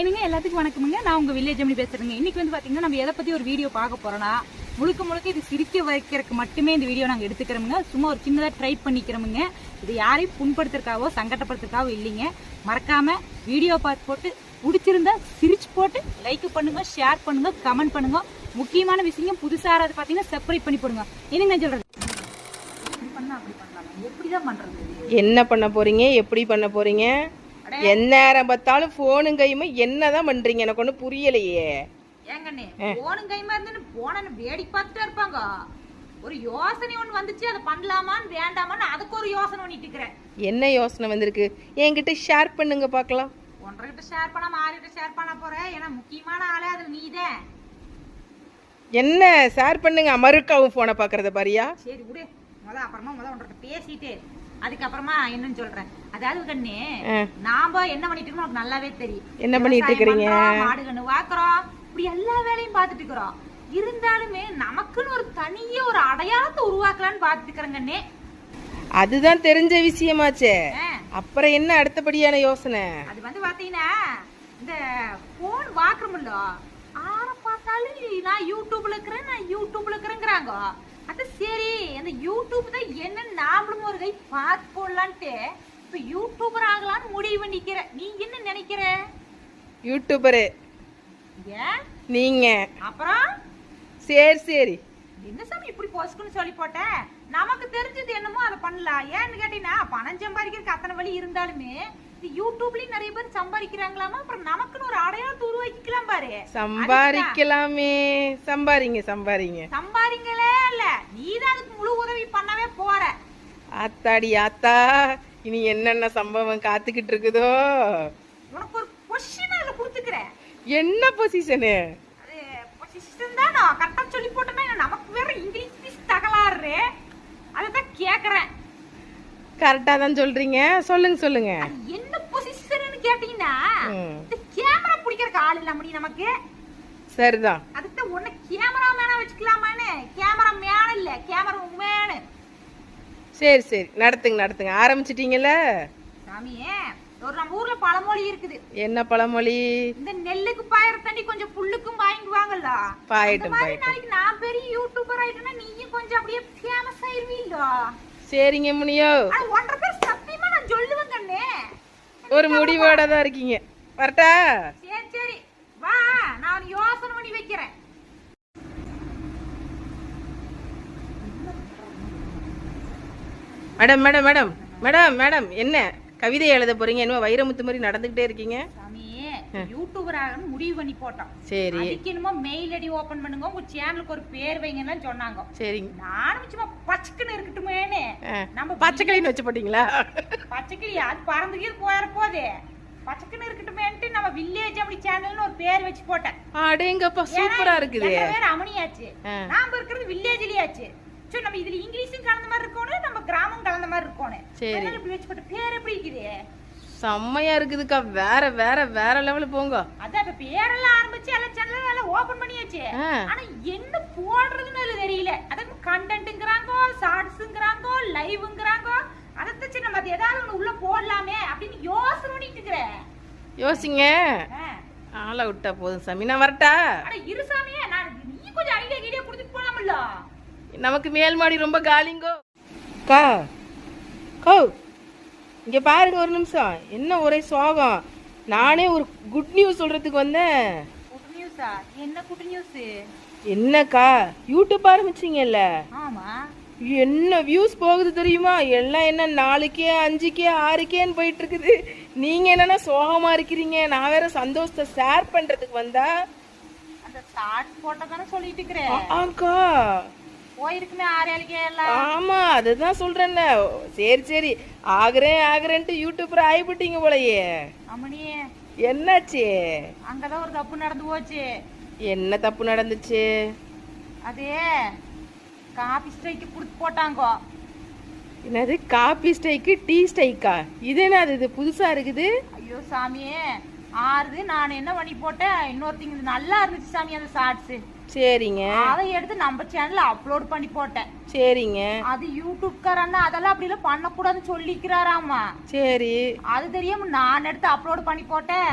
என்னங்க எல்லாத்துக்கும் வணக்கமுங்க. நான் உங்கள் வில்லேஜ் அப்படி பேசுறேங்க. இன்றைக்கி வந்து பார்த்தீங்கன்னா நம்ம எதை பற்றி ஒரு வீடியோ பார்க்க போகிறோன்னா முழுக்க முழுக்க இது சிரிக்க வைக்கிறதுக்கு மட்டுமே இந்த வீடியோ நாங்கள் எடுத்துக்கிறோமுங்க. சும்மா ஒரு சின்னதாக ட்ரை பண்ணிக்கிறோமுங்க. இது யாரையும் புண்படுத்துறதுக்காவோ சங்கடப்படுத்துறதுக்காவோ இல்லைங்க. மறக்காமல் வீடியோ பார்த்து போட்டு பிடிச்சிருந்தா சிரிச்சு போட்டு லைக் பண்ணுங்க ஷேர் பண்ணுங்க கமெண்ட் பண்ணுங்க. முக்கியமான விஷயம் புதுசாக பார்த்தீங்கன்னா பாத்தீங்கன்னா செப்பரேட் பண்ணி போடுங்க. என்னங்க சொல்கிறது என்ன பண்ண போறீங்க? எப்படி பண்ண போறீங்க? எந்நேரம் பார்த்தாலும் போனும் கையுமே என்னதான் பண்றீங்க? எனக்கு ஒன்றும் புரியலையே. ஏங்கண்ணே போனும் கைமா இருந்து போனன்னு வேடிக்கை பார்த்துட்டே இருப்பாங்க. ஒரு யோசனை ஒண்ணு வந்துச்சு அதை பண்ணலாமான்னு வேண்டாமான்னு அதுக்கு ஒரு யோசனை பண்ணிட்டு என்ன யோசனை வந்திருக்கு? என்கிட்ட ஷேர் பண்ணுங்க பார்க்கலாம். ஒன்றரை கிட்ட ஷேர் பண்ணாம ஆறு ஷேர் பண்ண போறேன். ஏன்னா முக்கியமான ஆளே அது நீதான் என்ன? ஷேர் பண்ணுங்க. மறுக்காவும் போனை பார்க்கறத பாரியா? சரி விடு. முத அப்புறமா முத ஒன்றரை பேசிட்டு அதுக்கப்புறமா என்னன்னு சொல்றேன். அதாவது கண்ணு. நாம என்ன பண்ணிட்டு இருக்கோம் நல்லாவே தெரியும். என்ன பண்ணிட்டு? பண்றோம், மாடு கண்ணு வாக்குறோம் இப்படி எல்லா வேலையும் பார்த்துட்டு இருக்கிறோம். இருந்தாலுமே நமக்குன்னு ஒரு தனிய ஒரு அடையாளத்தை உருவாக்கலாம்னு பார்த்துட்டு இருக்கிறேங்கண்ணே அதுதான் தெரிஞ்ச விஷயமாச்சே. அப்புறம் என்ன அடுத்தபடியான யோசனை? அது வந்து பாத்தீங்கன்னா இந்த போன் வாக்குறோம்ல ஆற பார்த்தாலும் நான் யூடியூப்ல இருக்கிறேன் நான் யூடியூப்ல இருக்கிறேங்கிறாங்க. அது சரி அந்த யூடியூப் தான் என்ன நாமளும் ஒரு கை பார்த்து போடலான்ட்டு. இப்ப யூடியூபர் ஆகலாம்னு முடிவு பண்ணிக்கிறேன் நீ என்ன நினைக்கிற? யூடியூபரு ஏன்? நீங்க. அப்புறம்? சரி சரி. என்ன சாமி இப்படி பொசுக்குன்னு சொல்லி போட்டேன் நமக்கு தெரிஞ்சது என்னமோ அதை பண்ணலாம். ஏன்னு கேட்டீங்கன்னா பணம் சம்பாதிக்கிறதுக்கு அத்தனை வழி இருந்தாலுமே இந்த யூடியூப்லயும் நிறைய பேர் சம்பாதிக்கிறாங்களாமா? அப்புறம் நமக்குன்னு ஒரு அடையாளத்தை உருவாக்கிக்கலாம் பாரு. சம்பாதிக்கலாமே. சம்பாரிங்க சம்பாரிங்க சம்பாதிங்களே இல்ல. நீதான் அதுக்கு முழு உதவி பண்ணவே போற. ஆத்தாடி ஆத்தா. இனி என்னென்ன சம்பவம் காத்துக்கிட்டு இருக்குதோ? உனக்கு ஒரு பொசிஷன் அதுல கொடுத்துக்கிறேன். என்ன பொசிஷனு அது பொசிஷன் தான் நான் கரெக்டா சொல்லி போட்டேன்னா நமக்கு வேற இங்கிலீஷ் பீஸ் தகலாறு அதான் கேக்குறேன். கரெக்டா தான் சொல்றீங்க. சொல்லுங்க சொல்லுங்க. அது கேட்டீங்கன்னா ம். இந்த கேமரா பிடிக்கிறதுக்கு ஆள் இல்ல முடி நமக்கு. சரிதான் அதுக்கு உன்னை கேமரா மேனா வச்சுக்கலாமான்னு? கேமரா மேன இல்ல கேமரா மேனு சரி சரி. நடத்துங்க நடத்துங்க. ஆரம்பிச்சிட்டீங்கல்ல? சாமியே ஒரு நம்ம ஊர்ல பழமொழி இருக்குது. என்ன பழமொழி? இந்த நெல்லுக்கு பாயிற தண்ணி கொஞ்சம் புல்லுக்கும் வாங்குவாங்கல்ல பாயட்டும். நாளைக்கு நான் பெரிய யூடியூபர் ஆயிட்டேன்னா நீயும் கொஞ்சம் அப்படியே ஃபேமஸ் ஆயிருவீல்ல. சரிங்க முனியோ. ஒன்றரை பேர் சத்தியமா நான் சொல்லுவேன் கண்ணே ஒரு முடிவோட தான் இருக்கீங்க. வரட்டா? சரி சரி. வா நான் யோசனை பண்ணி வைக்கிறேன். Madam madam madam. Madam madam என்ன? கவிதை எழுத போறீங்க என்ன வைரமுத்து மாதிரி நடந்துகிட்டே இருக்கீங்க. யூடியூபர் முடிவு பண்ணி போட்டோம். சரி. என்னமோ மெயில் ஐடி ஓபன் பண்ணுங்க. உங்க சேனலுக்கு ஒரு பேர் வைங்கன்னு சொன்னாங்க. சரிங்க நானும் சும்மா பச்சைக்குன்னு இருக்கட்டுமேன்னு. ஆ, நம்ம பச்சைக்கிளின்னு வச்சு போட்டீங்களா? பச்சைக்கிளி அது பறந்துக்கே போயிட போதே. பச்சைக்குன்னு இருக்கட்டுமேன்ட்டு நம்ம வில்லேஜ் அப்படி சேனல்னு ஒரு பேர் வச்சு போட்டேன். அடேங்கப்பா சூப்பரா இருக்குது. பேர் அமனியாச்சு ஆ. நாம இருக்கிறது வில்லேஜ்லயாச்சு சோ நம்ம இதுல இங்கிலீஷும் கலந்த மாதிரி இருக்கணும் நம்ம கிராமம் கலந்த மாதிரி இருக்கணும் சரி. இப்படி வச்சு போட்ட பேர் எப்படி இருக்குது? செம்மையா இருக்குதுக்கா. வேற வேற வேற லெவலு போங்க. அதான் இப்ப பேரெல்லாம் ஆரம்பிச்சு எல்லா சேனலும் எல்லாம் ஓபன் பண்ணியாச்சு. ஆனா என்ன போடுறதுன்னு தெரியல. அதான் கண்டென்ட்ங்கிறாங்க ஷார்ட்ஸ்ங்கிறாங்க லைவ்ங்கிறாங்க அதை தச்சு நம்ம அது ஏதாவது ஒண்ணு உள்ள போடலாமே அப்படின்னு யோசனை பண்ணிட்டு இருக்கிறேன் யோசிங்க. ஆளை விட்டா போதும். சாமி நான் வரட்டா? இரு சாமியே நான் நீ கொஞ்சம் ஐடியா கீடியா கொடுத்துட்டு போலாம்ல. நமக்கு மேல் மாடி ரொம்ப காலிங்கோ. கா. கோ. இங்க பாருங்க ஒரு நிமிஷம். என்ன ஒரே சோகம்? நானே ஒரு குட் நியூஸ் சொல்றதுக்கு வந்தேன். குட் நியூஸா என்ன குட் நியூஸ் என்னக்கா? யூடியூப் ஆரம்பிச்சிங்கல்ல? ஆமா. என்ன வியூஸ் போகுது தெரியுமா? எல்லாம் என்ன நாலுக்கே அஞ்சுக்கே ஆறுக்கேன்னு போயிட்டு இருக்குது நீங்க என்னன்னா சோகமா இருக்கிறீங்க. நான் வேற சந்தோஷத்தை ஷேர் பண்றதுக்கு வந்தா. அந்த ஷார்ட்ஸ் போட்டா தானே சொல்லிட்டு இருக்கிறேன். எல்லாம் ஆமா அதுதான் சொல்றேன்ல. சரி சரி. ஆகுறேன் ஆகுறேன்ட்டு யூடியூபர் ஆயிப்பிட்டீங்க போலயே. அம்மனியே என்னாச்சு? அங்கதான் ஒரு தப்பு நடந்து போச்சு. என்ன தப்பு நடந்துச்சு? அதே காபி ஸ்ட்ரைக்கு கொடுத்து போட்டாங்கோ. என்னது காபி ஸ்டைக்கு டீ ஸ்டைக்கா இது என்னது இது புதுசா இருக்குது? ஐயோ சாமியே. ஆறுது நான் என்ன பண்ணி போட்டேன்? இன்னொருத்திங்க நல்லா இருந்துச்சு சாமி அந்த ஷார்ட்ஸ் சரிங்க. அதை எடுத்து நம்ம சேனல்ல அப்லோட் பண்ணி போட்டேன். சரிங்க. அது யூடியூப்காரன்னா அதெல்லாம் அப்படி எல்லாம் பண்ணக்கூடாதுன்னு சொல்லிக்கிறாராமா. சரி. அது தெரியாம நான் எடுத்து அப்லோட் பண்ணி போட்டேன்.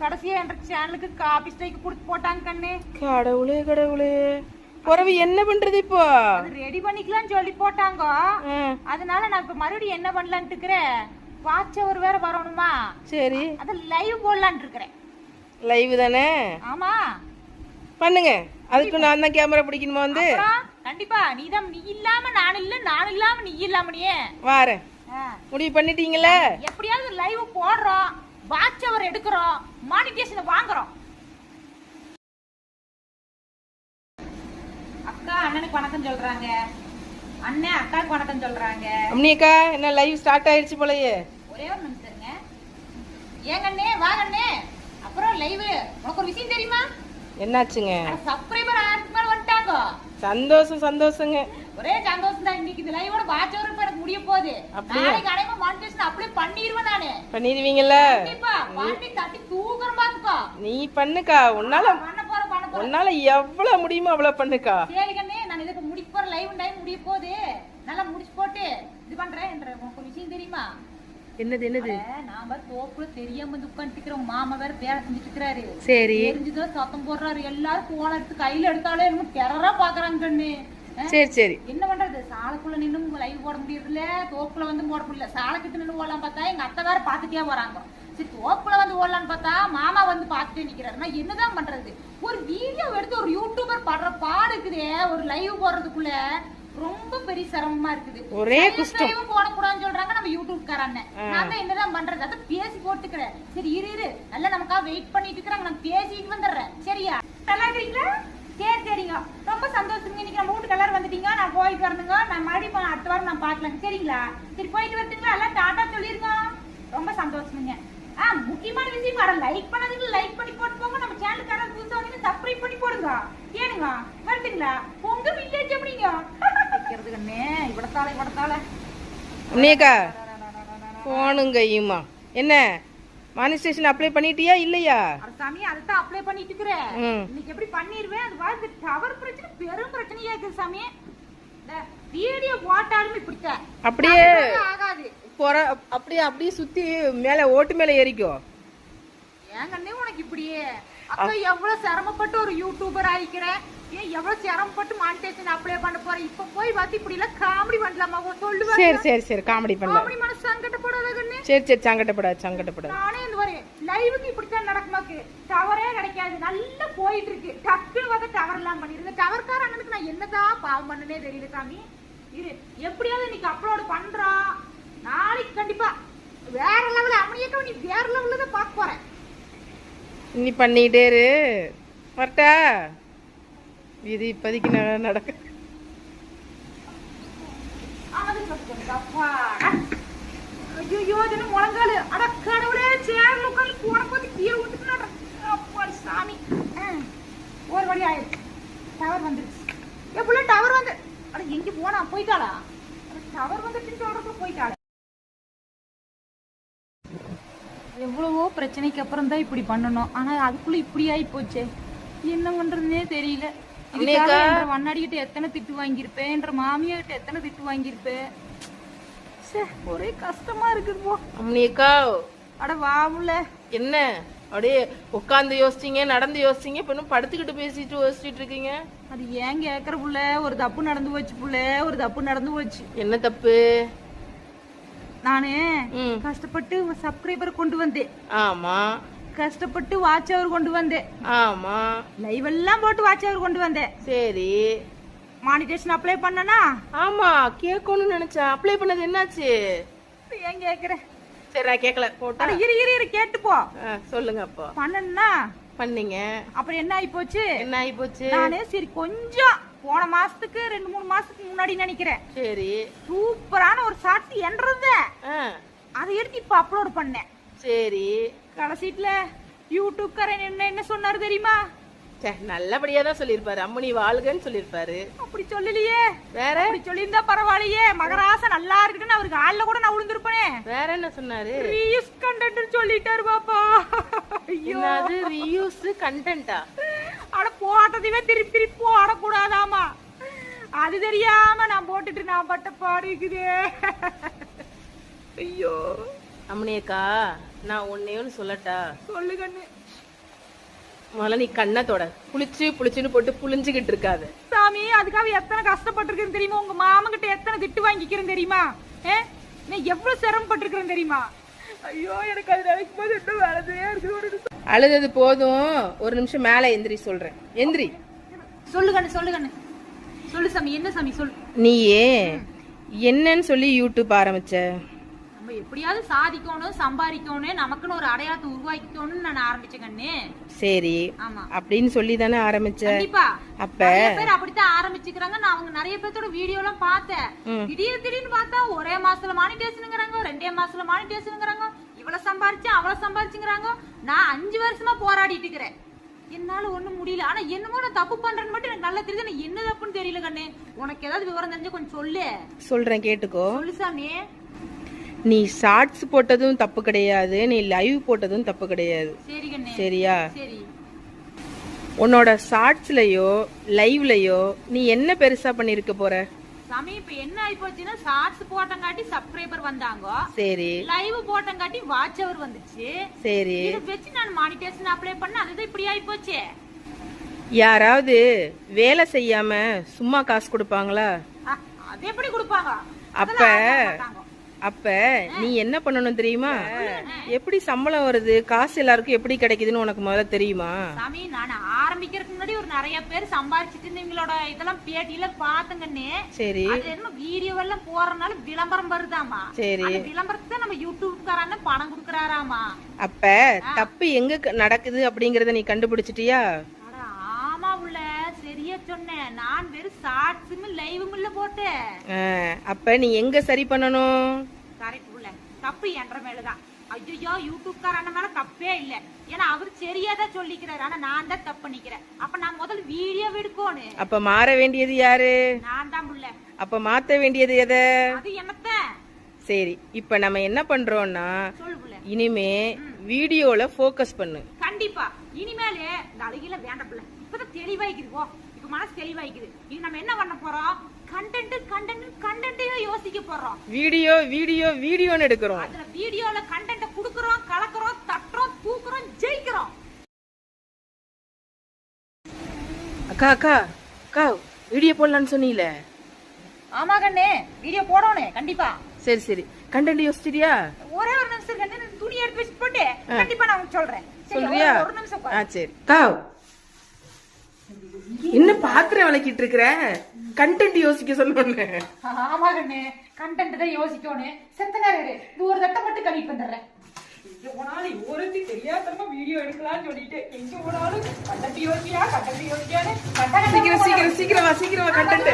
கடைசியா என்ற சேனலுக்கு காபி ஸ்ட்ரைக் கொடுத்து போட்டாங்க கண்ணு. கடவுளே கடவுளே. பிறவு என்ன பண்றது இப்போ? அது ரெடி பண்ணிக்கலாம்னு சொல்லி போட்டாங்க. அதனால நான் இப்ப மறுபடியும் என்ன பண்ணலான்ட்டு இருக்கிறேன்? வாட்ச் அவர் வேற வரணுமா? சரி. அத லைவ் போடலான்ட்டு இருக்கிறேன். லைவ் தானே? ஆமா. பண்ணுங்க. அதுக்கு நான் தான் கேமரா பிடிக்கணுமா வந்து? கண்டிப்பா. நீதான் நீ இல்லாம நான் இல்ல நான் இல்லாம நீ இல்லாமனியே வாரேன். முடிவு பண்ணிட்டீங்களா? எப்படியாவது லைவ் போடுறோம். வாட்ச் அவர் எடுக்கிறோம். மானிட்டேஷன் வாங்குறோம். அக்கா அண்ணனுக்கு வணக்கம் சொல்றாங்க. அண்ணன் அக்காவுக்கு வணக்கம் சொல்றாங்க. அம்னியக்கா என்ன லைவ் ஸ்டார்ட் ஆயிடுச்சு போலயே? ஒரே ஒரு நிமிஷம் இருங்க. ஏங்கண்ணே வாங்கண்ணே அப்புறம் லைவ் உனக்கு ஒரு விஷயம் தெரியுமா? என்னாச்சுங்க? சப்ஸ்கிரைபர் ஆயிரத்துக்கு மேல வந்துட்டாங்க. சந்தோஷம் சந்தோஷங்க. ஒரே சந்தோஷம் தான் இன்னைக்கு. இந்த லைவோட வாட்ச் அவர் எனக்கு முடிய போகுது. அப்படியா? நாளைக்கு மானிட்டேஷன் அப்ளை பண்ணிடுவேன் நானு. பண்ணிடுவீங்கல்ல கண்டிப்பா. பண்ணி தட்டி தூக்குறேன் பாத்துக்கோ. நீ பண்ணுக்கா. உன்னால உன்னால எவ்வளவு முடியுமோ அவ்வளவு பண்ணுக்கா. சரி கண்ணே நான் இதுக்கு முடிக்க போற லைவ் டைம் முடிய போகுது. நல்லா முடிச்சு போட்டு இது பண்றேன் ஒரு விஷயம் தெரியுமா? என்னது என்னது? நாம தோப்புல தெரியாம வந்து உட்காந்துட்டு உங்க மாமா வேற வேலை செஞ்சுட்டு இருக்கிறாரு சரி. தெரிஞ்சுதான் சத்தம் போடுறாரு. எல்லாரும் போன எடுத்து கையில எடுத்தாலே என்னமோ டெரரா பாக்குறாங்க கண்ணு. சரி சரி. என்ன பண்றது? சாலைக்குள்ள நின்னு லைவ் போட முடியறதில்ல. தோப்புல வந்து போட முடியல. சாலை கிட்ட நின்னு ஓடலாம் பார்த்தா எங்க அத்தை வேற பாத்துட்டே வராங்க சரி தோப்புல வந்து ஓடலான்னு பார்த்தா மாமா வந்து பாத்துட்டே நிக்கிறாரு. நான் என்னதான் பண்றது? ஒரு வீடியோ எடுத்து ஒரு யூடியூபர் படுற பாடு இருக்குதே. ஒரு லைவ் போடுறதுக்குள்ள ரொம்ப பெரிய சிரமமா இருக்குது. ஒரே குஷ்டம். போடக்கூடாதுன்னு சொல்றாங்க நம்ம யூடியூப் காரன்னு நான் தான் என்னதான் பண்றது? அதை பேசி போட்டுக்கிறேன். சரி இரு இரு. நல்லா நமக்கா வெயிட் பண்ணிட்டு இருக்கிறாங்க நான் பேசிட்டு வந்துடுறேன். சரியா? நல்லா இருக்கீங்களா சரி சரிங்க. ரொம்ப சந்தோஷங்க. இன்னைக்கு நம்ம வீட்டுக்கு எல்லாரும் வந்துட்டீங்க. நான் போயிட்டு வரணுங்க. நான் மறுபடியும் அடுத்த வாரம் நான் பார்க்கலாங்க. சரிங்களா? சரி போயிட்டு வரட்டுங்களா? எல்லாம் டாட்டா சொல்லிருங்க. ரொம்ப சந்தோஷமுங்க. ஆ முக்கியமான விஷயம் வர லைக் பண்ணதுக்கு லைக் பண்ணி போட்டு போங்க நம்ம சேனலுக்கு யாராவது புதுசா வந்து சப்ஸ்கிரைப் பண்ணி போடுங்க. ஏனுங்க? வரட்டுங்களா? உங்க வில்லேஜ் எப்படிங்க? வைக்கிறது கண்ணே இவ்வளத்தால இவ்வளத்தால அம்னியக்கா போனும் கையுமா என்ன? மானிஸ்டேஷன் அப்ளை பண்ணிட்டியா இல்லையா? சாமி அதுதான் அப்ளை பண்ணிட்டு இருக்கிறேன். இன்னைக்கு எப்படி பண்ணிருவேன்? அது வாழ்க்கை டவர் பிரச்சனை பெரும் பிரச்சனையா இருக்குது சாமி. வீடியோ போட்டாலும் இப்படித்தான். அப்படியே. ஆகாது. போற அப்படியே அப்படியே சுத்தி மேல ஓட்டு மேல ஏறிக்கோ. ஏங்கண்ணே உனக்கு இப்படியே? அக்கா எவ்வளவு சிரமப்பட்டு ஒரு யூடியூபர் ஆயிக்கிறேன் ஏன் எவ்வளவு சிரமப்பட்டு மானிட்டேஷன் அப்ளை பண்ண போறேன்? இப்ப போய் பார்த்து இப்படி எல்லாம் காமெடி பண்ணலாமா சொல்லுவேன் சரி சரி சரி காமெடி பண்ணல காமெடி மனசு சங்கடப்படாத கண்ணு? சரி சரி சங்கடப்படாது சங்கடப்படாது. நானே இந்த மாதிரி லைவுக்கு இப்படித்தான் நடக்குமாக்கு டவரே கிடைக்காது. நல்லா போயிட்டு இருக்கு டக்குன்னு வந்து டவர் எல்லாம் பண்ணிருங்க டவர்கார அண்ணனுக்கு நான் என்னதான் பாவம் பண்ணனே தெரியல சாமி. இரு எப்படியாவது இன்னைக்கு அப்லோட் பண்றோம் நாளைக்கு கண்டிப்பா. வேற லெவல் அமையக்க நீ வேற லெவல்ல தான் பார்க்க போறேன். நீ பண்ணிட்டே இரு. வரட்டா இது இப்போதைக்கு நடக்க? ஐயோ என்ன முழங்காலு? அட கடவுளே சேர்ல உட்காந்து போன போது கீழே விட்டுட்டு அப்பா சாமி. ஒரு வழி ஆயிடுச்சு. டவர் வந்துருச்சு. எப்படில டவர் வந்து அட எங்க போனா? போயிட்டாளா டவர் வந்துருச்சுன்னு சொல்றப்ப போயிட்டாளா எவ்வளவோ பிரச்சனைக்கு அப்புறம் தான் இப்படி பண்ணணும். ஆனா அதுக்குள்ள இப்படி ஆயி போச்சே என்ன பண்றதுனே தெரியல. இதுக்காக அன்னைக்கா- என்ற வண்ணாடி கிட்ட எத்தனை திட்டு வாங்கியிருப்பேன்? என்ற மாமியா கிட்ட எத்தனை திட்டு வாங்கியிருப்பேன்? ஒரே கஷ்டமா இருக்குது போ அம்னியக்கா அட வாவுல. என்ன? அப்படியே உட்காந்து யோசிச்சீங்க நடந்து யோசிச்சீங்க இப்ப இன்னும் படுத்துக்கிட்டு பேசிட்டு யோசிச்சுட்டு இருக்கீங்க? அது ஏன் கேக்குற புள்ள? ஒரு தப்பு நடந்து போச்சு புள்ள. ஒரு தப்பு நடந்து போச்சு. என்ன தப்பு? நானு கஷ்டப்பட்டு சப்ஸ்கிரைபர் கொண்டு வந்தேன். ஆமா. கஷ்டப்பட்டு வாட்ச் அவர் கொண்டு வந்தேன். ஆமா. லைவ் எல்லாம் போட்டு வாட்ச் அவர் கொண்டு வந்தேன். சரி. மானிட்டேஷன் அப்ளை பண்ணனா? ஆமா கேட்கணும்னு நினைச்சேன் அப்ளை பண்ணது என்னாச்சு? ஏன் கேக்குற? சரி நான் கேட்கல போட்டா? இரு இரு இரு கேட்டு போ. சொல்லுங்க அப்போ. பண்ணனா? பண்ணீங்க. அப்புறம் என்ன ஆயி போச்சு என்ன ஆகி போச்சு நானு சரி கொஞ்சம் போன மாசத்துக்கு ரெண்டு மூணு மாசத்துக்கு முன்னாடி நினைக்கிறேன். சரி. சூப்பரான ஒரு ஷார்ட்ஸ் என்றத அதை எடுத்து இப்ப அப்லோட் பண்ணேன். சரி. கடைசீட்ல யூடியூப்காரன் என்ன என்ன சொன்னாரு தெரியுமா? சே நல்லபடியா தான் சொல்லியிருப்பாரு. அம்மனி வாழ்கன்னு சொல்லியிருப்பாரு. அப்படி சொல்லலையே. வேற? அப்படி சொல்லியிருந்தா பரவாயில்லையே. மகராச நல்லா இருக்குன்னு அவருக்கு ஆள்ல கூட நான் விழுந்திருப்பேனே வேற என்ன சொன்னாரு? ரீயூஸ் கண்டென்ட் சொல்லிட்டாரு பாப்பா. ஐயோ. என்னது? ரியூஸ் கண்டென்ட்டா அட போட்டதையுமே திருப்பி திருப்பி போடக்கூடாதாமா அது தெரியாம நான் போட்டுட்டு நான் பட்ட பாடு இருக்குதே. ஐயோ. அம்மனியக்கா நான் ஒன்னே ஒன்று சொல்லட்டா? சொல்லு கண்ணு முதல்ல நீ கண்ணை தொட புளிச்சு புளிச்சுன்னு போட்டு புளிஞ்சுக்கிட்டு இருக்காத. சாமி அதுக்காக எத்தனை கஷ்டப்பட்டிருக்கேன்னு தெரியுமா? உங்க மாமன் கிட்ட எத்தனை திட்டு வாங்கிக்கிறேன் தெரியுமா? ஏ நான் எவ்வளவு சிரமப்பட்டிருக்கிறேன் தெரியுமா? ஐயோ எனக்கு அது நினைக்கும் போது இன்னும் வேலையா இருக்குது ஒரு. அழுதது போதும். ஒரு நிமிஷம் மேலே எந்திரி சொல்றேன். எந்திரி. சொல்லு கண்ணு சொல்லு கண்ணு. சொல்லு சாமி என்ன சாமி சொல்லு. நீயே என்னன்னு சொல்லி யூடியூப் ஆரம்பிச்ச? நம்ம எப்படியாவது சாதிக்கணும் சம்பாதிக்கணும் நமக்குன்னு ஒரு அடையாளத்தை உருவாக்கிக்கணும்னு நான் ஆரம்பிச்சேன் கண்ணு. சரி. ஆமா. அப்படின்னு சொல்லி தானே ஆரம்பிச்ச? கண்டிப்பா. அப்ப? பேர் அப்படித்தான் ஆரம்பிச்சுக்கிறாங்க. நான் அவங்க நிறைய பேர்த்தோட வீடியோ எல்லாம் பார்த்தேன். திடீர் திடீர்னு பார்த்தா ஒரே மாசத்துல மானிட்டேஷனுங்கிறாங்க ரெண்டே மாசத்துல மானிட்டேஷனுங்கிறாங்க. இவ்வளவு சம்பாரிச்சு அவ்வளவு சம்பாரிச்சுங்கிறாங்க. நான் அஞ்சு வருஷமா போராடிட்டு இருக்கிறேன். என்னால ஒண்ணும் முடியல. ஆனா என்னமோ நான் தப்பு பண்றேன்னு மட்டும் எனக்கு நல்லா தெரியுது. நான் என்ன தப்புன்னு தெரியல கண்ணு. உனக்கு ஏதாவது விவரம் தெரிஞ்சா கொஞ்சம் சொல்லு. சொல்றேன் கேட்டுக்கோ. சொல்லு சாமி. நீ ஷார்ட்ஸ் போட்டதும் தப்பு கிடையாது நீ லைவ் போட்டதும் தப்பு கிடையாது. சரியா? சரி. உன்னோட ஷார்ட்ஸ்லயோ லைவ்லயோ நீ என்ன பெருசா பண்ணிருக்க போற? சாமி இப்ப என்ன ஆயி போச்சுன்னா ஷார்ட்ஸ் போட்டங்காட்டி சப்ஸ்கிரைபர் வந்தாங்க. சரி. லைவ் போட்டங்காட்டி வாட்ச் அவர் வந்துச்சு. சரி. இத வச்சு நான் மானிட்டேஷன் அப்ளை பண்ண அதுதான் இப்படி ஆயி போச்சு யாராவது வேலை செய்யாம சும்மா காசு கொடுப்பாங்களா? அது எப்படி கொடுப்பாங்க? அப்ப அப்ப நீ என்ன பண்ணணும் தெரியுமா? எப்படி சம்பளம் வருது? காசு எல்லாருக்கும் எப்படி கிடைக்குதுன்னு உனக்கு முதல்ல தெரியுமா? சாமி நான் ஆரம்பிக்கிறதுக்கு முன்னாடி ஒரு நிறைய பேர் சம்பாரிச்சிட்டு இருந்தவங்களோட இதெல்லாம் பேட்டியில பாத்துங்கன்னு சரி. என்ன வீடியோ எல்லாம் போறதுனால விளம்பரம் வருதாமா? சரி. அந்த விளம்பரத்துக்கு நம்ம யூடியூப்காரன்னு பணம் கொடுக்கறாராமா? அப்ப தப்பு எங்க நடக்குது அப்படிங்கறத நீ கண்டுபிடிச்சிட்டியா? ஆமா உள்ள சரியா சொன்னேன் நான் வெறும் ஷார்ட்ஸும் லைவும் இல்ல போட்டேன். அப்ப நீ எங்க சரி பண்ணணும்? கரெக்ட் உள்ள. தப்பு என்ற மேலதான். ஐயோ யூடியூப்கார அண்ணன் மேல தப்பே இல்ல. ஏன்னா அவர் சரியா தான் சொல்லிக்கிறாரு. ஆனா நான் தான் தப்பு பண்ணிக்கிறேன் அப்ப நான் முதல்ல வீடியோ எடுக்கணும். அப்ப மாற வேண்டியது யாரு? நான் தான் உள்ள அப்ப மாத்த வேண்டியது எதை? அது என்னத்த? சரி இப்ப நம்ம என்ன பண்றோம்னா சொல்லு புள்ள. இனிமே வீடியோல ஃபோக்கஸ் பண்ணு. கண்டிப்பா. இனிமேலே இந்த அழகில வேண்டாம் புள்ள. இப்பதான் தெளிவாய்க்குது போ. இப்ப மனசு தெளிவாய்க்குது. இது நம்ம என்ன பண்ண போறோம்? கண்டென்ட் கண்டென்ட் கண்டென்ட்டையும் யோசிக்க போறோம். வீடியோ வீடியோ வீடியோன்னு எடுக்கிறோம். அதுல வீடியோல கண்டென்ட் குடுக்குறோம் கலக்குறோம் தட்டுறோம் தூக்குறோம் ஜெயிக்கிறோம். அக்கா அக்கா அக்கா வீடியோ போடலான்னு சொன்னீல. ஆமா கண்ணே வீடியோ போடணும் கண்டிப்பா. சரி சரி. கண்டென்ட் யோசிச்சிட்டியா? ஒரே ஒரு நிமிஷம் நான் துணி எடுத்து வச்சு போட்டு கண்டிப்பா நான் உங்களுக்கு சொல்றேன். சொல்றியா ஒரு- ஒரு நிமிஷம் ஆ சரி. அக்கா என்ன பாத்திரம் விளக்கிட்டு இருக்கிற? கண்டென்ட் யோசிக்க சொன்னோன்னு ஆமா கண்ணு கண்டென்ட் தான் யோசிக்கணும் செத்த நேரம். இது ஒரு தட்டை மட்டும் கழிவு வந்துடுறேன் எங்க போனாலும் ஒருத்தி தெரியாதமா வீடியோ எடுக்கலாம்னு சொல்லிட்டு எங்க போனாலும் கண்டென்ட் யோசியா கண்டென்ட் யோசியான்னு சீக்கிரம் சீக்கிரம் சீக்கிரம் வா சீக்கிரம் வா கண்டென்ட்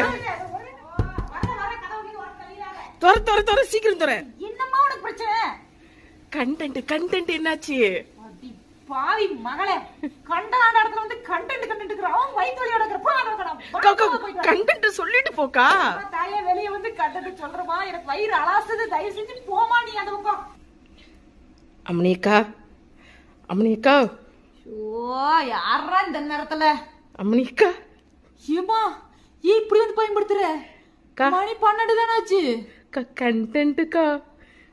தொர தொர தொர சீக்கிரம் தொர என்னம்மா உனக்கு பிரச்சனை? கண்டென்ட் கண்டென்ட் என்னாச்சு? பாவி மகளே கண்டாண்ட இடத்துல வந்து கண்டென்ட் கண்டென்ட் அவன் வயிற்று வலியோட இருக்கிற கண்டென்ட் சொல்லிட்டு போக்கா. தாயே வெளிய வந்து கண்டென்ட் சொல்றமா எனக்கு வயிறு அலாசுது தயவு செஞ்சு போமா நீ அந்த பக்கம். அம்மனிக்கா அம்மனிக்கா ஓ யாரா இந்த நேரத்துல? அம்மனிக்கா ஏமா ஏன் இப்படி வந்து பயன்படுத்துற. மணி பன்னெண்டு தானே ஆச்சு கண்டென்ட்டுக்கா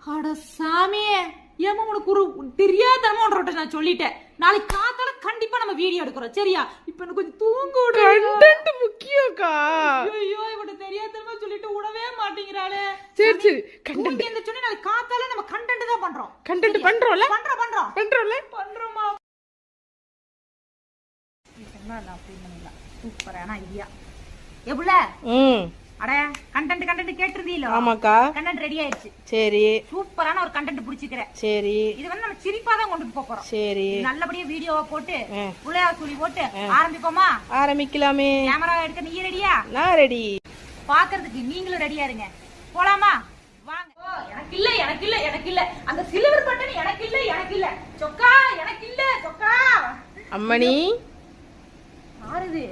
அட சாமியே ஏமா உனக்கு ஒரு தெரியாதனமா ஒன்று நான் சொல்லிட்டேன். நாளைக்கு காத்தால கண்டிப்பா நம்ம வீடியோ எடுக்கிறோம். சரியா? இப்ப எனக்கு கொஞ்சம் தூங்க கண்டென்ட் முக்கியம்க்கா ஐயோ இவட தெரியாதனமா சொல்லிட்டு விடவே மாட்டேங்கிறாளே. சரி சரி கண்டென்ட் இந்த சொன்ன நாளைக்கு காத்தால நம்ம கண்டென்ட் தான் பண்றோம். கண்டென்ட் பண்றோம்ல? பண்றோம் பண்றோம். பண்றோம்ல? பண்றோமா சூப்பரான ஐடியா எவ்வளோ ம். அட கண்டென்ட் கண்டென்ட் கேட்டிருந்தீங்களோ ஆமாக்கா. கண்டென்ட் ரெடி ஆயிடுச்சு. சரி. சூப்பரான ஒரு கண்டென்ட் பிடிச்சிக்கிறேன் சரி. இது வந்து நம்ம சிரிப்பா தான் கொண்டு போக போறோம். சரி. நல்லபடியா வீடியோவை போட்டு. புள்ளையா சொல்லி போட்டு ஆரம்பிப்போமா? ஆரம்பிக்கலாமே. கேமரா எடுக்க நீ ரெடியா நான் ரெடி பாக்குறதுக்கு நீங்களும் ரெடியா இருங்க. போலாமா? வாங்க. ஓ, எனக்கு இல்ல எனக்கு இல்ல எனக்கு இல்ல அந்த சில்வர் பட்டன் எனக்கு இல்ல எனக்கு இல்ல சொக்கா எனக்கு இல்ல சொக்கா. அம்மணி. ஆறுது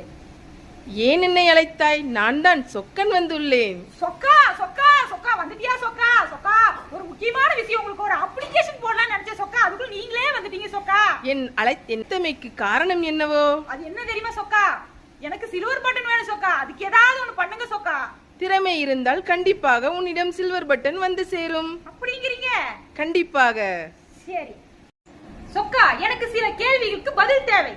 ஏன் என்னை அழைத்தாய்? நான் தான் சொக்கன் வந்துள்ளேன். சொக்கா சொக்கா சொக்கா வந்துட்டியா சொக்கா? சொக்கா ஒரு முக்கியமான விஷயம் உங்களுக்கு ஒரு அப்ளிகேஷன் போடலாம்னு நினைச்சேன் சொக்கா. அதுக்குள்ள நீங்களே வந்துட்டீங்க சொக்கா. என் அழைத்தமைக்கு காரணம் என்னவோ? அது என்ன தெரியுமா சொக்கா? எனக்கு சில்வர் பட்டன் வேணும் சொக்கா. அதுக்கு ஏதாவது ஒண்ணு பண்ணுங்க சொக்கா. திறமை இருந்தால் கண்டிப்பாக உன்னிடம் சில்வர் பட்டன் வந்து சேரும். அப்படிங்கிறீங்க? கண்டிப்பாக. சரி. சொக்கா எனக்கு சில கேள்விகளுக்கு பதில் தேவை.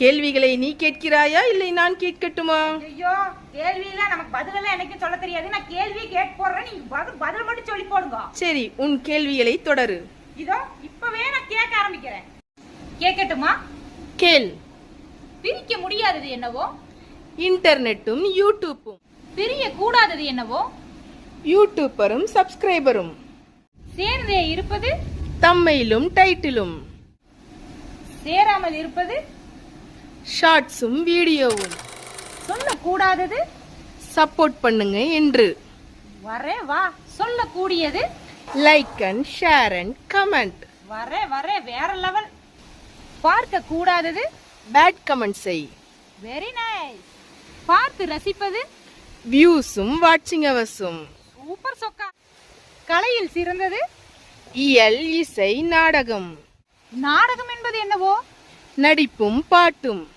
கேள்விகளை நீ கேட்கிறாயா இல்லை நான் கேட்கட்டுமா? ஐயோ கேள்வியெல்லாம் நமக்கு பதிலெல்லாம் எனக்கு சொல்ல தெரியாது. நான் கேள்வியை கேட்டு போடுறேன். நீங்க பதில் பதில் மட்டும் சொல்லி போடுங்க. சரி உன் கேள்விகளை தொடரு. இதோ இப்பவே நான் கேட்க ஆரம்பிக்கிறேன். கேட்கட்டுமா? கேள். பிரிக்க முடியாதது என்னவோ? இன்டர்நெட்டும் யூடியூப்பும் பிரிய கூடாதது என்னவோ? யூடியூப்பரும் சப்ஸ்கிரைபரும். சேர்ந்தே இருப்பது? தம்மையிலும் டைட்டிலும். சேராமல் இருப்பது? ஷார்ட்ஸும் வீடியோவும். சொல்லக்கூடாதது? சப்போர்ட் பண்ணுங்க என்று. வரே வா. சொல்லக்கூடியது? Like and share and comment வரே வரே வேற லெவல். பார்க்க கூடாதது பேட் கமெண்ட் செய். வெரி நைஸ் பார்த்து ரசிப்பது? வியூஸும் வாட்சிங் அவர்ஸும் சூப்பர் சொக்கா. கலையில் சிறந்தது? இயல் இசை நாடகம். நாடகம் என்பது என்னவோ? நடிப்பும் பாட்டும்.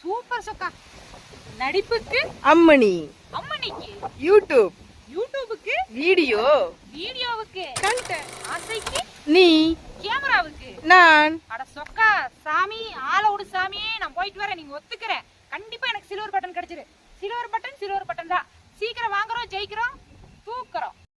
சூப்பர் சொக்கா. நடிப்புக்கு? அம்மணி. அம்மனிக்கு யூடியூப். யூடியூபுக்கு? வீடியோ. வீடியோவுக்கு. கண்டென்ட். ஆசைக்கு? நீ. கேமராவுக்கு? நான். அட சொக்கா சாமி ஆள விடு சாமி. நான் போயிட்டு வரேன் நீங்க ஒத்துக்கிறேன். கண்டிப்பா எனக்கு சில்வர் பட்டன் கிடைச்சிரு. சில்வர் பட்டன் சில்வர் பட்டன் தான். சீக்கிரம் வாங்குறோம் ஜெயிக்கிறோம் தூக்குறோம்.